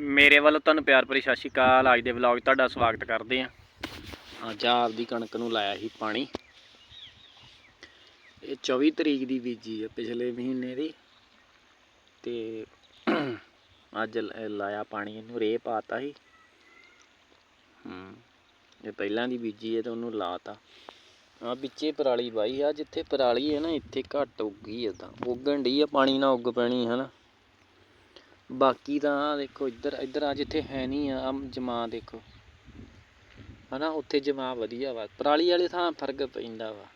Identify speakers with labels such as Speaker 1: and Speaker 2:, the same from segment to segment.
Speaker 1: ਮੇਰੇ ਵੱਲੋਂ ਤੁਹਾਨੂੰ ਪਿਆਰ ਭਰੀ ਸਤਿ ਸ਼੍ਰੀ ਅਕਾਲ। ਅੱਜ ਦੇ ਵਲੌਗ ਤੁਹਾਡਾ ਸਵਾਗਤ ਕਰਦੇ ਆਂ ਅੱਜ ਆਪਦੀ ਕਣਕ ਨੂੰ ਲਾਇਆ ਸੀ ਪਾਣੀ। ਇਹ 24 ਤਰੀਕ ਦੀ ਬੀਜੀ ਹੈ ਪਿਛਲੇ ਮਹੀਨੇ ਦੀ। ਤੇ ਅੱਜ ਲਾਇਆ ਪਾਣੀ ਇਹਨੂੰ ਰੇ ਪਾਤਾ ਸੀ। ਹੂੰ, ਇਹ ਪਹਿਲਾਂ ਦੀ ਬੀਜੀ ਹੈ ਤੇ ਉਹਨੂੰ ਲਾਤਾ। ਆ ਵਿੱਚੇ ਪਰਾਲੀ ਬਾਈ ਆ, ਜਿੱਥੇ ਪਰਾਲੀ ਹੈ ਨਾ, ਇੱਥੇ ਘੱਟ ਉੱਗੀ ਏਦਾਂ। ਉੱਗਣ ਡਈ ਆ, ਪਾਣੀ ਨਾਲ ਉੱਗ ਪੈਣੀ ਹੈ ਨਾ ਬਾਕੀ ਤਾਂ ਆਹ ਦੇਖੋ, ਇੱਧਰ ਇੱਧਰ ਆ ਜਿੱਥੇ ਹੈ ਨਹੀਂ ਆ ਜਮਾ ਦੇਖੋ। ਹਨਾ, ਉੱਥੇ ਜਮਾ ਵਧੀਆ ਵਾ। ਪਰਾਲੀ ਵਾਲੇ ਥਾਂ ਫ਼ਰਕ ਪੈਂਦਾ ਵਾ।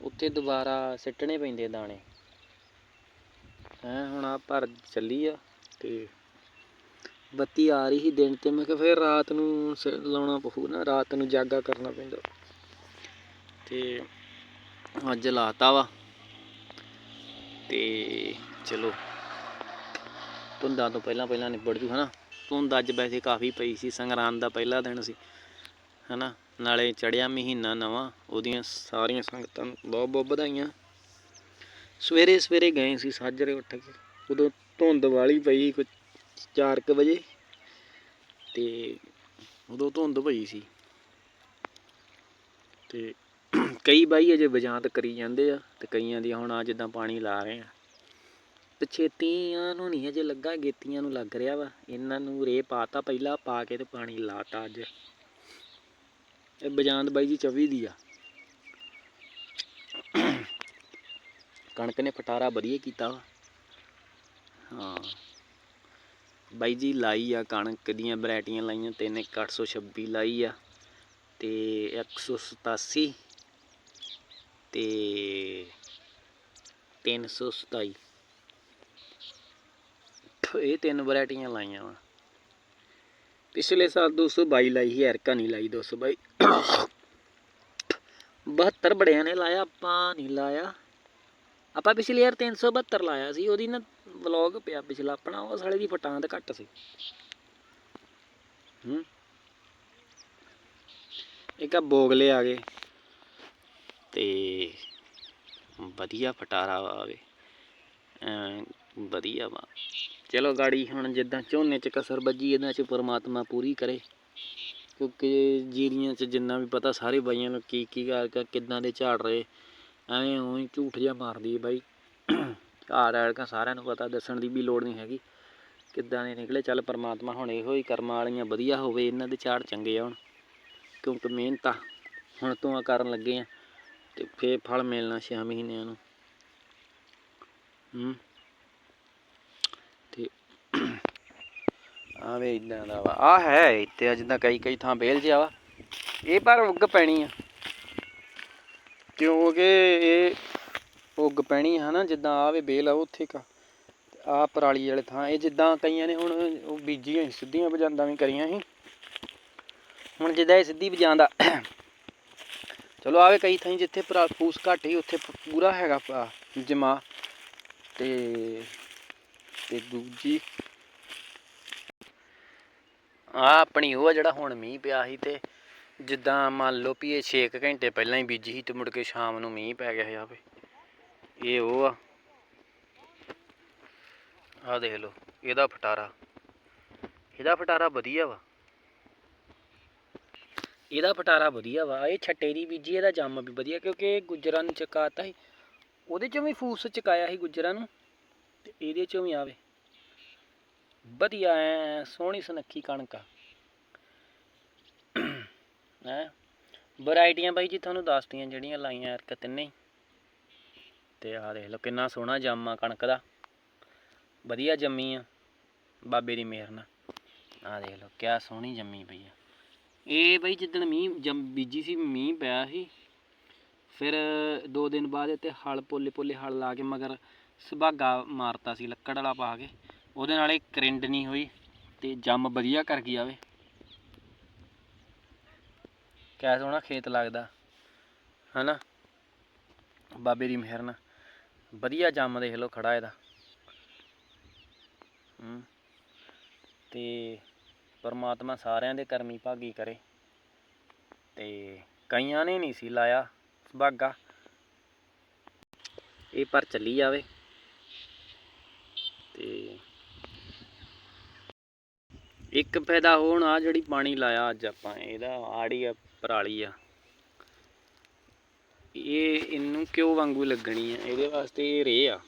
Speaker 1: ਉੱਥੇ ਦੁਬਾਰਾ ਸਿੱਟਣੇ ਪੈਂਦੇ ਦਾਣੇ। ਹੈ, ਹੁਣ ਆ ਭਰ ਚੱਲੀ ਆ ਤੇ ਬੱਤੀ ਆ ਰਹੀ ਸੀ ਦਿਨ ਤੇ। ਮੈਂ ਕਿਹਾ ਫਿਰ ਰਾਤ ਨੂੰ ਸ- ਲਾਉਣਾ ਪਊ ਨਾ, ਰਾਤ ਨੂੰ ਜਾਗਾ ਕਰਨਾ ਪੈਂਦਾ। ਤੇ ਅੱਜ ਲਾਤਾ ਵਾ। ਤੇ ਚਲੋ। ਧੁੰਦਾਂ ਤੋਂ ਪਹਿਲਾਂ ਪਹਿਲਾਂ ਨਿਬੜ ਜੂ, ਹਨਾ? ਧੁੰਦ ਅੱਜ ਵੈਸੇ ਕਾਫੀ ਪਈ ਸੀ, ਸੰਗਰਾਂਦ ਦਾ ਪਹਿਲਾ ਦਿਨ ਸੀ, ਹਨਾ? ਨਾਲੇ ਚੜਿਆ ਮਹੀਨਾ ਨਵਾਂ, ਉਹਦੀਆਂ ਸਾਰੀਆਂ ਸੰਗਤਾਂ ਨੂੰ ਬਹੁਤ ਬਹੁਤ ਵਧਾਈਆਂ। ਸਵੇਰੇ ਸਵੇਰੇ ਗਏ ਸੀ, ਸਾਜਰੇ ਉੱਠ ਕੇ। ਉਦੋਂ ਧੁੰਦ ਵਾਲੀ ਪਈ ਕੁਝ 4:00 ਵਜੇ ਤੇ ਉਦੋਂ ਧੁੰਦ ਪਈ ਸੀ। ਤੇ ਕਈ ਬਾਈ ਅਜੇ ਬਜਾਂਤ ਕਰੀ ਜਾਂਦੇ ਆ ਤੇ ਕਈਆਂ ਦੀ ਹੁਣ ਆ ਜਿੱਦਾਂ ਪਾਣੀ ਲਾ ਰਹੇ ਆ। ਤੇ ਛੇਤੀਆਂ ਨੂੰ ਨਹੀਂ ਅਜੇ ਲੱਗਾ, ਗੇਤੀਆਂ ਨੂੰ ਲੱਗ ਰਿਹਾ ਵਾ। ਇਹਨਾਂ ਨੂੰ ਰੇ ਪਾਤਾ ਪਹਿਲਾਂ, ਪਾ ਕੇ ਤੇ ਪਾਣੀ ਲਾਤਾ ਅੱਜ। ਇਹ ਬਜਾਂਦ ਬਾਈ ਜੀ 24 ਦੀ ਆ। ਕਣਕ ਨੇ ਫਟਾਰਾ ਵਧੀਆ ਕੀਤਾ ਵਾ। ਹਾਂ। ਬਾਈ ਜੀ ਲਾਈ ਆ ਕਣਕ ਦੀਆਂ ਵੈਰਾਈਟੀਆਂ ਲਾਈਆਂ, ਤਿੰਨ ਇੱਕ 826 ਲਾਈ ਆ ਤੇ 187 ਤੇ 327 ਇਹ ਤਿੰਨ ਵੈਰਾਈਟੀਆਂ ਲਾਈਆਂ ਵਾ। ਪਿਛਲੇ ਸਾਲ 222 ਲਾਈ ਸੀ ਐਰਕਾ ਨਹੀਂ ਲਾਈ 222 72 ਬੜਿਆਂ ਨੇ ਲਾਇਆ, ਆਪਾਂ ਨਹੀਂ ਲਾਇਆ। ਆਪਾਂ ਪਿਛਲੀ ਵਾਰ 372 ਲਾਇਆ ਸੀ, ਉਹਦੀ ਨਾ ਵਲੌਗ ਪਿਆ ਪਿਛਲਾ, ਆਪਣਾ ਉਹ ਸਾਲੇ ਦੀ ਫਟਾਂਦ ਘੱਟ ਸੀ। ਹੂੰ। ਇੱਕ ਆ ਬੋਗਲੇ ਆ ਗਏ, ਤੇ ਵਧੀਆ ਫਟਾਰਾ ਆਵੇ ਵਧੀਆ ਵਾ। ਚਲੋ ਗਾੜੀ ਹੁਣ ਜਿੱਦਾਂ ਝੋਨੇ 'ਚ ਕਸਰ ਵੱਜੀ ਇਹਨਾਂ 'ਚ ਪਰਮਾਤਮਾ ਪੂਰੀ ਕਰੇ। ਕਿਉਂਕਿ ਜੀਰੀਆਂ 'ਚ ਜਿੰਨਾ ਵੀ ਪਤਾ, ਸਾਰੇ ਬਾਈਆਂ ਨੂੰ ਕੀ ਕੀ ਕਰ ਕਿੱਦਾਂ ਦੇ ਝਾੜ ਰਹੇ। ਐਵੇਂ ਉਹੀ ਝੂਠ ਜਿਹਾ ਮਾਰਦੀ ਬਾਈ। ਝਾੜ ਐੜਕਾਂ ਸਾਰਿਆਂ ਨੂੰ ਪਤਾ, ਦੱਸਣ ਦੀ ਵੀ ਲੋੜ ਨਹੀਂ ਹੈਗੀ। ਕਿੱਦਾਂ ਦੇ ਨਿਕਲੇ, ਚੱਲ ਪਰਮਾਤਮਾ ਹੁਣ ਇਹੋ ਹੀ ਕਰਮਾਂ ਵਾਲੀਆਂ ਵਧੀਆ ਹੋਵੇ, ਇਹਨਾਂ ਦੇ ਝਾੜ ਚੰਗੇ ਆਉਣ। ਕਿਉਂਕਿ ਮਿਹਨਤ ਆ ਹੁਣ ਤੋਂ ਆ ਕਰਨ ਲੱਗੇ ਆ, ਤੇ ਫੇਰ ਫਲ ਮਿਲਣਾ 6 ਮਹੀਨਿਆਂ ਨੂੰ। ਹੂੰ। ਆ ਵੇ ਇਦਾਂ ਦਾ ਵਾ। ਆ ਹੈ ਇੱਥੇ ਆ, ਜਿੱਦਾਂ ਕਈ ਕਈ ਥਾਂ ਬੇਲ ਜਿਹਾ ਵਾ। ਇਹ ਪਰ ਉੱਗ ਪੈਣੀ ਆ। ਕਿਉਂਕਿ ਇਹ ਉੱਗ ਪੈਣੀ ਆ ਹਨਾ, ਜਿੱਦਾਂ ਆ ਵੇ ਬੇਲ ਆ, ਉੱਥੇ ਕਾ ਆ ਪਰਾਲੀ ਵਾਲੇ ਥਾਂ। ਇਹ ਜਿੱਦਾਂ ਕਈਆਂ ਨੇ ਹੁਣ ਉਹ ਬੀਜੀਆਂ ਸਿੱਧੀਆਂ ਬਜਾਂਦਾਂ ਵੀ ਕਰੀਆਂ ਸੀ। ਹੁਣ ਜਿੱਦਾਂ ਇਹ ਸਿੱਧੀ ਬਜਾਂਦਾ। ਚਲੋ ਆਵੇ ਕਈ ਥਾਂ ਜਿੱਥੇ ਫੂਸ ਘੱਟ ਹੀ ਉੱਥੇ ਪੂਰਾ ਹੈਗਾ ਜਮਾ। ਤੇ ਤੇ ਦੂਜੀ ਆ ਆਪਣੀ ਉਹ ਆ ਜਿਹੜਾ ਹੁਣ ਮੀਂਹ ਪਿਆ ਸੀ ਤੇ ਜਿੱਦਾਂ ਮੰਨ ਲਓ ਵੀ ਇਹ 6 ਘੰਟੇ ਪਹਿਲਾਂ ਹੀ ਬੀਜੀ ਸੀ ਤੇ ਮੁੜ ਕੇ ਸ਼ਾਮ ਨੂੰ ਮੀਂਹ ਪੈ ਗਿਆ ਜਾਵੇ ਇਹ ਉਹ ਆ। ਆ ਦੇਖ ਲਓ, ਇਹਦਾ ਫਟਾਰਾ। ਇਹਦਾ ਫਟਾਰਾ ਵਧੀਆ ਵਾ। ਇਹਦਾ ਫਟਾਰਾ ਵਧੀਆ ਵਾ। ਇਹ ਛੱਟੇ ਦੀ ਬੀਜੀ, ਇਹਦਾ ਜੰਮ ਵੀ ਵਧੀਆ ਕਿਉਂਕਿ ਗੁੱਜਰਾਂ ਨੂੰ ਚਕਾਤਾ ਸੀ। ਉਹਦੇ ਚੋਂ ਵੀ ਫੂਸ ਚਕਾਇਆ ਸੀ ਗੁੱਜਰਾਂ ਨੂੰ ਤੇ ਇਹਦੇ ਚੋਂ ਵੀ ਆਵੇ। ਵਧੀਆ ਐ, ਸੋਹਣੀ ਸੁਨੱਖੀ ਕਣਕ ਆ। ਹੈ? ਵੈਰਾਈਟੀਆਂ ਬਾਈ ਜੀ ਤੁਹਾਨੂੰ ਦੱਸਤੀਆਂ, ਜਿਹੜੀਆਂ ਲਾਈਆਂ ਐਰਕ ਤਿੰਨੇ ਤੇ ਆਹ ਦੇਖ ਲਓ ਕਿੰਨਾ ਸੋਹਣਾ ਜੰਮ ਆ ਕਣਕ ਦਾ। ਵਧੀਆ ਜੰਮੀ ਆ, ਬਾਬੇ ਦੀ ਮਿਹਰ ਨਾਲ। ਆਹ ਦੇਖ ਲਓ, ਕਿਆ ਸੋਹਣੀ ਜੰਮੀ ਪਈ ਆ। ਇਹ ਬਈ ਜਿੱਦਣ ਮੀਂਹ ਜੰਮ, ਬੀਜੀ ਸੀ, ਮੀਂਹ ਪਿਆ ਸੀ। ਫਿਰ ਦੋ ਦਿਨ ਬਾਅਦ ਇੱਥੇ ਹਲ ਪੋਲੇ ਪੋਲੇ ਹਲ ਲਾ ਕੇ ਮਗਰ ਸੁਭਾਗਾ ਮਾਰਤਾ ਸੀ, ਲੱਕੜ ਵਾਲਾ ਪਾ ਕੇ। ਉਹਦੇ ਨਾਲ ਇਹ ਕਰਿੰਡ ਨਹੀਂ ਹੋਈ ਤੇ ਜੰਮ ਵਧੀਆ ਕਰ ਗਈ ਆਵੇ ਕਿਆ ਸੋਹਣਾ ਖੇਤ ਲੱਗਦਾ, ਹਨਾ? ਬਾਬੇ ਦੀ ਮਿਹਰ ਨਾਲ। ਵਧੀਆ ਜੰਮ ਦੇਖ ਲਓ ਖੜਾ ਇਹਦਾ। ਹੂੰ। ਤੇ ਪਰਮਾਤਮਾ ਸਾਰਿਆਂ ਦੇ ਕਰਮੀ ਭਾਗੀ ਕਰੇ। ਤੇ ਕਈਆਂ ਨੇ ਨਹੀਂ ਸੀ ਲਾਇਆ ਸੁਭਾਗਾ। ਇਹ ਪਰ ਚੱਲੀ ਜਾਵੇ ਤੇ ਇੱਕ ਫਾਇਦਾ ਹੋਣ ਆ ਜਿਹੜੀ ਪਾਣੀ ਲਾਇਆ ਅੱਜ ਆਪਾਂ, ਇਹਦਾ ਆੜੀ ਆ, ਪਰਾਲੀ ਆ। ਇਹ ਇਹਨੂੰ ਕਿਉਂ ਵਾਂਗੂ ਲੱਗਣੀ ਆ? ਇਹਦੇ ਵਾਸਤੇ ਇਹ ਰੇ ਆ।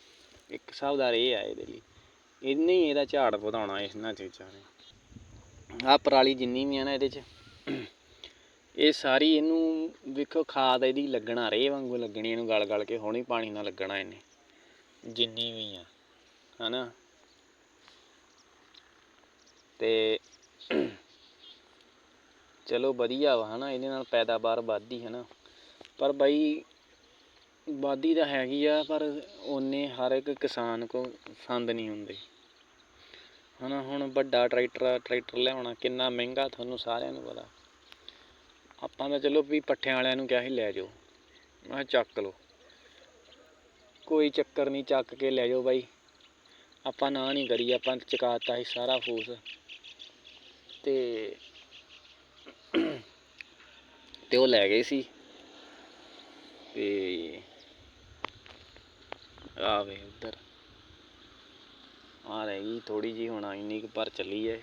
Speaker 1: ਇੱਕ ਹਿਸਾਬ ਦਾ ਰੇ ਆ ਇਹਦੇ ਲਈ। ਇਹਨੇ ਹੀ ਇਹਦਾ ਝਾੜ ਵਧਾਉਣਾ ਇਹਨਾਂ ਚੀਜ਼ਾਂ ਨੇ। ਆ ਪਰਾਲੀ ਜਿੰਨੀ ਵੀ ਆ ਨਾ ਇਹਦੇ ਚ, ਇਹ ਸਾਰੀ ਇਹਨੂੰ ਵੇਖੋ, ਖਾਦ ਇਹਦੀ ਲੱਗਣਾ, ਰੇ ਵਾਂਗੂ ਲੱਗਣੀ, ਇਹਨੂੰ ਗਲ ਗਲ ਕੇ, ਹੁਣੀ ਪਾਣੀ ਨਾਲ ਲੱਗਣਾ ਇਹਨੇ। ਜਿੰਨੀ ਵੀ ਆ, ਹਨਾ? ਤੇ ਚਲੋ ਵਧੀਆ ਵਾ ਹੈ ਨਾ ਇਹਦੇ ਨਾਲ ਪੈਦਾਵਾਰ ਵੱਧਦੀ ਹੈ ਨਾ ਪਰ ਬਾਈ ਵੱਧਦੀ ਤਾਂ ਹੈਗੀ ਆ, ਪਰ ਓਨੇ ਹਰ ਇੱਕ ਕਿਸਾਨ ਕੋਲ ਸੰਦ ਨਹੀਂ ਹੁੰਦੇ। ਹੈ ਨਾ ਹੁਣ ਵੱਡਾ ਟਰੈਕਟਰ ਟਰੈਕਟਰ ਲਿਆਉਣਾ ਕਿੰਨਾ ਮਹਿੰਗਾ ਤੁਹਾਨੂੰ ਸਾਰਿਆਂ ਨੂੰ ਪਤਾ। ਆਪਾਂ ਤਾਂ ਚਲੋ ਵੀ ਪੱਠਿਆਂ ਵਾਲਿਆਂ ਨੂੰ ਕਿਹਾ ਸੀ, ਲੈ ਜਾਓ। ਮੈਂ ਚੱਕ ਲਓ। ਕੋਈ ਚੱਕਰ ਨਹੀਂ, ਚੱਕ ਕੇ ਲੈ ਜਾਓ ਬਾਈ। ਆਪਾਂ ਨਾ ਨਹੀਂ ਕਰੀ, ਆਪਾਂ ਚਕਾਤਾ ਸੀ ਸਾਰਾ ਫੂਸ। ਤੇ ਤੇ ਉਹ ਲੈ ਗਏ ਸੀ। ਤੇ ਆਵੇ ਵੇ ਉਧਰ। ਆ ਰਹਿ ਗਈ ਥੋੜੀ ਜੀ ਹੁਣ ਇੰਨੀ ਕੁ ਪਰ ਚੱਲੀ ਹੈ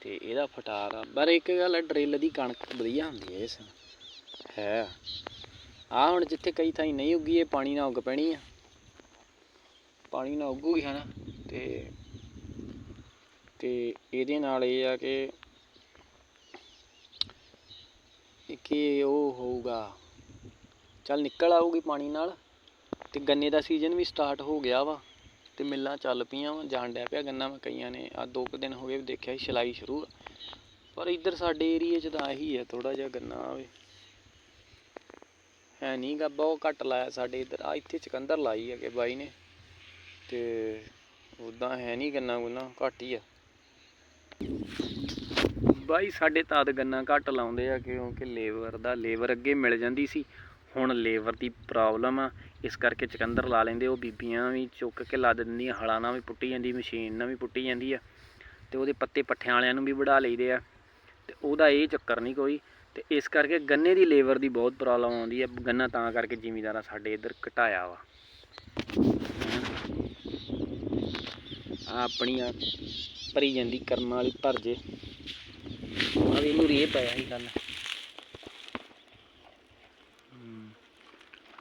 Speaker 1: ਤੇ ਇਹਦਾ ਫਟਾਰ ਆ ਪਰ ਇੱਕ ਗੱਲ ਹੈ ਡਰਿੱਲ ਦੀ ਕਣਕ ਵਧੀਆ ਹੁੰਦੀ ਹੈ ਇਸ ਹੈ। ਆ ਹੁਣ ਜਿੱਥੇ ਕਈ ਥਾਈ ਨਹੀਂ ਉੱਗੀ, ਇਹ ਪਾਣੀ ਨਾਲ ਉੱਗ ਪੈਣੀ ਆ। ਪਾਣੀ ਨਾਲ ਉੱਗੂਗੀ ਹਨਾ, ਤੇ ਤੇ ਇਹਦੇ ਨਾਲ ਇਹ ਆ ਕਿ ਕਿ ਉਹ ਹੋਊਗਾ, ਚੱਲ ਨਿਕਲ ਆਊਗੀ ਪਾਣੀ ਨਾਲ ਤੇ ਗੰਨੇ ਦਾ ਸੀਜ਼ਨ ਵੀ ਸਟਾਰਟ ਹੋ ਗਿਆ ਵਾ ਤੇ ਮਿੱਲਾਂ ਚੱਲ ਪਈਆਂ ਵਾ, ਜਾਣ ਡਿਆ ਪਿਆ ਗੰਨਾ ਮੈਂ ਕਈਆਂ ਨੇ ਆ ਦੋ ਕੁ ਦਿਨ ਹੋ ਗਏ ਦੇਖਿਆ ਸੀ ਛਲਾਈ ਸ਼ੁਰੂ ਪਰ ਇੱਧਰ ਸਾਡੇ ਏਰੀਏ 'ਚ ਤਾਂ ਇਹੀ ਹੈ ਥੋੜਾ ਜਿਹਾ ਗੰਨਾ ਆਵੇ। ਹੈ ਨਹੀਂ ਗਾ ਬਹੁਤ ਘੱਟ ਲਾਇਆ ਸਾਡੇ ਇੱਧਰ ਆ ਇੱਥੇ ਚਕੰਦਰ ਲਾਈ ਹੈਗੇ ਬਾਈ ਨੇ ਤੇ ਉਦਾਂ ਹੈ ਨਹੀਂ ਗੰਨਾ ਗੁੰਨਾ, ਘੱਟ ਹੀ ਆ। ਬਾਈ, ਸਾਡੇ ਤਾਦ ਗੰਨਾ ਘੱਟ ਲਾਉਂਦੇ ਆ ਕਿਉਂਕਿ ਲੇਬਰ ਦਾ, ਲੇਬਰ ਅੱਗੇ ਮਿਲ ਜਾਂਦੀ ਸੀ। ਹੁਣ ਲੇਬਰ ਦੀ ਪ੍ਰੋਬਲਮ ਆ। ਇਸ ਕਰਕੇ ਚਕੰਦਰ ਲਾ ਲੈਂਦੇ, ਉਹ ਬੀਬੀਆਂ ਵੀ ਚੁੱਕ ਕੇ ਲਾ ਦਿੰਦੀਆਂ, ਹਲਾਂ ਨਾਲ ਵੀ ਪੁੱਟੀ ਜਾਂਦੀ, ਮਸ਼ੀਨ ਨਾਲ ਵੀ ਪੁੱਟੀ ਜਾਂਦੀ ਆ। ਤੇ ਉਹਦੇ ਪੱਤੇ ਪੱਠਿਆਂ ਵਾਲਿਆਂ ਨੂੰ ਵੀ ਵਢਾ ਲਈਦੇ ਆ। ਤੇ ਉਹਦਾ ਇਹ ਚੱਕਰ ਨਹੀਂ ਕੋਈ। ਤੇ ਇਸ ਕਰਕੇ ਗੰਨੇ ਦੀ ਲੇਬਰ ਦੀ ਬਹੁਤ ਪ੍ਰੋਬਲਮ ਆਉਂਦੀ ਹੈ ਗੰਨਾ ਤਾਂ ਕਰਕੇ ਜ਼ਿਮੀਦਾਰਾਂ ਸਾਡੇ ਇੱਧਰ ਘਟਾਇਆ ਵਾ। ਆ ਆਪਣੀ ਆ ਭਰੀ ਜਾਂਦੀ, ਕਰਮਾਂ ਵਾਲੀ ਭਰ ਜੇ। ਆ ਵੀ ਇਹਨੂੰ ਰੇ ਪਾਇਆ ਸੀ ਕੱਲ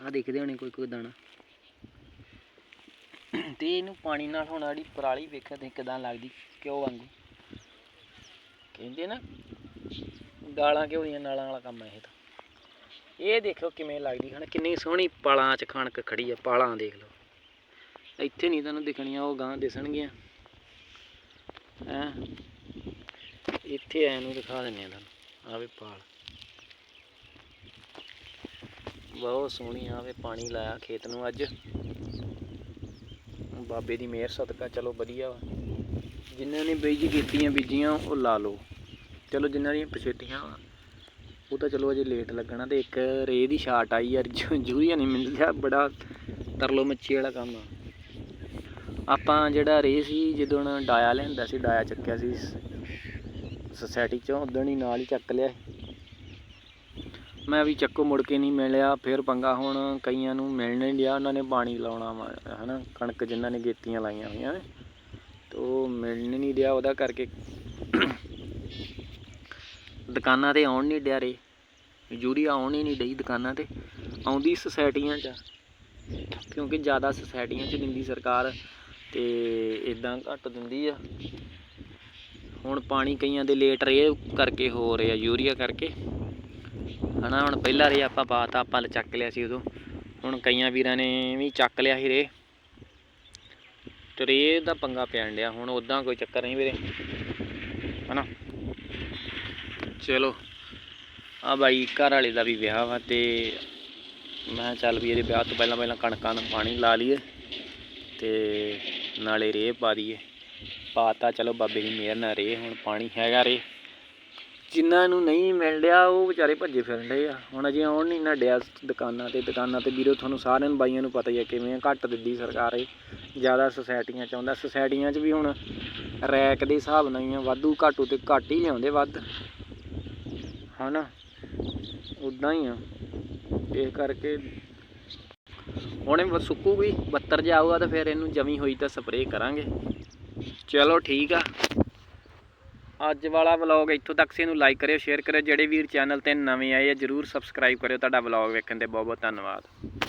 Speaker 1: ਆ ਦੇਖਦੇ ਹੋਣੇ ਕੋਈ ਕੋਈ ਦਾਣਾ। ਤੇ ਇਹਨੂੰ ਪਾਣੀ ਨਾਲ ਹੁਣ ਆੜੀ ਪਰਾਲੀ ਵੇਖਿਆ ਤੇ ਕਿਦਾਂ ਲੱਗਦੀ, ਕਿਉਂ ਵਾਂਗੂ? ਕਹਿੰਦੇ ਨਾ, ਗਾਲਾਂ ਕਿਉਂ ਦੀਆਂ ਨਾਲਾਂ ਵਾਲਾ ਕੰਮ ਹੈ ਇਹ ਤਾਂ। ਇਹ ਦੇਖੋ ਕਿਵੇਂ ਲੱਗਦੀ, ਹਨ, ਕਿੰਨੀ ਸੋਹਣੀ ਪਾਲਾਂ 'ਚ ਖਣਕ ਖੜੀ ਆ, ਪਾਲਾਂ ਦੇਖ ਲਓ। ਇੱਥੇ ਨਹੀਂ ਤੁਹਾਨੂੰ ਦਿਖਣੀਆਂ, ਉਹ ਗਾਂ ਦਿਸਣਗੀਆਂ। ਹੈਂ? ਇੱਥੇ ਐ ਨੂੰ ਦਿਖਾ ਦਿੰਨੇ ਆ ਤੁਹਾਨੂੰ। ਆਵੇ ਪਾਲ। ਬਹੁਤ ਸੋਹਣੀ ਆਵੇ ਪਾਣੀ ਲਾਇਆ ਖੇਤ ਨੂੰ ਅੱਜ। ਬਾਬੇ ਦੀ ਮਿਹਰ, ਸਦਕਾ ਚਲੋ ਵਧੀਆ ਵਾ। ਜਿਨ੍ਹਾਂ ਨੇ ਬੀਜ ਕੀਤੀਆਂ ਬੀਜੀਆਂ, ਉਹ ਲਾ ਲਓ। ਚਲੋ ਜਿਨ੍ਹਾਂ ਦੀਆਂ ਪਛੇਤੀਆਂ ਵਾ, ਉਹ ਤਾਂ ਚਲੋ ਅਜੇ ਲੇਟ ਲੱਗਣਾ ਤੇ ਇੱਕ ਰੇ ਦੀ ਸ਼ਾਟ ਆਈ ਯਾਰ ਜੂਰੀਆ ਨਹੀਂ ਮਿਲਿਆ ਬੜਾ ਤਰਲੋ ਮੱਛੀ ਵਾਲਾ ਕੰਮ ਆ। ਆਪਾਂ ਜਿਹੜਾ ਰੇ ਸੀ, ਜਦੋਂ ਡਾਇਆ ਲਿਆਂਦਾ ਸੀ, ਡਾਇਆ ਚੱਕਿਆ ਸੀ ਸੋਸਾਇਟੀ ਚੋਂ, ਉਦੋਂ ਹੀ ਨਾਲ ਹੀ ਚੱਕ ਲਿਆ ਮੈਂ ਵੀ ਚੱਕੋ ਮੁੜ ਕੇ ਨਹੀਂ ਮਿਲਿਆ, ਫਿਰ ਪੰਗਾ ਹੁਣ ਕਈਆਂ ਨੂੰ ਮਿਲਣ ਨਹੀਂ ਲਿਆ ਉਹਨਾਂ ਨੇ ਪਾਣੀ ਲਾਉਣਾ ਵਾ, ਹਨਾ, ਕਣਕ ਜਿਨ੍ਹਾਂ ਨੇ ਗੇਤੀਆਂ ਲਾਈਆਂ ਹੋਈਆਂ ਨੇ, ਤੇ ਉਹ ਮਿਲਣ ਨਹੀਂ ਡਿਆ ਉਹਦਾ ਕਰਕੇ ਦੁਕਾਨਾਂ ਤੇ ਆਉਣ ਨਹੀਂ ਡਿਆ ਰੇ, ਯੂਰੀਆ ਆਉਣ ਹੀ ਨਹੀਂ ਡਈ ਦੁਕਾਨਾਂ ਤੇ, ਆਉਂਦੀ ਸੋਸਾਇਟੀਆਂ 'ਚ, ਕਿਉਂਕਿ ਜ਼ਿਆਦਾ ਸੋਸਾਇਟੀਆਂ 'ਚ ਦਿੰਦੀ ਸਰਕਾਰ ਤੇ ਇਦਾਂ ਘੱਟ ਦਿੰਦੀ ਆ। ਹੁਣ ਪਾਣੀ ਕਈਆਂ ਦੇ ਲੇਟ ਰੇ ਕਰਕੇ ਹੋ ਰਿਹਾ ਯੂਰੀਆ ਕਰਕੇ। ਹਨਾ, ਹੁਣ ਪਹਿਲਾਂ ਰੇ ਆਪਾਂ ਪਾਤਾ ਆਪਾਂ ਚੱਕ ਲਿਆ ਸੀ ਉਦੋਂ। ਹੁਣ ਕਈਆਂ ਵੀਰਾਂ ਨੇ ਵੀ ਚੱਕ ਲਿਆ ਸੀ ਰੇ। ਤੇ ਰੇ ਦਾ ਪੰਗਾ ਪੈਣ ਡਿਆ, ਹੁਣ ਉਦਾਂ ਕੋਈ ਚੱਕਰ ਨਹੀਂ ਵੀਰੇ। ਹਨਾ? ਚਲੋ ਆ ਬਾਈ ਘਰ ਵਾਲੇ ਦਾ ਵੀ ਵਿਆਹ ਵਾ ਤੇ ਮੈਂ ਕਿਹਾ ਚੱਲ ਵੀ ਇਹਦੇ ਵਿਆਹ ਤੋਂ ਪਹਿਲਾਂ ਪਹਿਲਾਂ ਕਣਕਾਂ ਨੂੰ ਪਾਣੀ ਲਾ ਲਈਏ। ਤੇ ਨਾਲੇ ਰੇਹ ਪਾ ਦਈਏ। ਪਾਤਾ ਚਲੋ ਬਾਬੇ ਦੀ ਮਿਹਰ ਨਾਲ ਰੇਹ ਹੁਣ ਪਾਣੀ ਹੈਗਾ ਰੇਹ। ਜਿਨ੍ਹਾਂ ਨੂੰ ਨਹੀਂ ਮਿਲ ਰਿਹਾ ਉਹ ਵਿਚਾਰੇ ਭੱਜੇ ਫਿਰਨ ਡਏ ਆ। ਹੁਣ ਅਜੇ ਆਉਣ ਨਹੀਂ ਨਾ ਡਿਆ ਦੁਕਾਨਾਂ ਤੇ। ਦੁਕਾਨਾਂ ਤੇ ਵੀਰੋ ਤੁਹਾਨੂੰ ਸਾਰਿਆਂ ਨੂੰ ਬਾਈਆਂ ਨੂੰ ਪਤਾ ਹੀ ਆ ਕਿਵੇਂ ਆ, ਘੱਟ ਦਿੰਦੀ ਸਰਕਾਰ ਇਹ ਜ਼ਿਆਦਾ ਸੁਸਾਇਟੀਆਂ ਚ ਆਉਂਦਾ। ਸੁਸਾਇਟੀਆਂ 'ਚ ਵੀ ਹੁਣ ਰੈਕ ਦੇ ਹਿਸਾਬ ਨਾਲ ਹੀ ਆ। ਵਾਧੂ ਘਾਟੂ ਤੇ ਘੱਟ ਹੀ ਲਿਆਉਂਦੇ ਵੱਧ। ਹਨਾ? ਉਦਾਂ ਹੀ ਆ। ਇਸ ਕਰਕੇ ਹੁਣ ਇਹ ਸੁੱਕੂਗੀ 72 ਜੇ ਆਊਗਾ ਤਾਂ ਫਿਰ ਇਹਨੂੰ ਜਮੀ ਹੋਈ ਤਾਂ ਸਪਰੇਅ ਕਰਾਂਗੇ। ਚਲੋ ਠੀਕ ਆ। ਅੱਜ ਵਾਲਾ ਵਲੌਗ ਇੱਥੋਂ ਤੱਕ ਸੀ, ਇਹਨੂੰ ਲਾਈਕ ਕਰਿਓ ਸ਼ੇਅਰ ਕਰਿਓ। ਜਿਹੜੇ ਵੀਰ ਚੈਨਲ ਤੇ ਨਵੇਂ ਆਏ ਆ, ਜਰੂਰ ਸਬਸਕ੍ਰਾਈਬ ਕਰਿਓ। ਤੁਹਾਡਾ ਵਲੌਗ ਵੇਖਣ ਦੇ ਬਹੁਤ ਬਹੁਤ ਧੰਨਵਾਦ।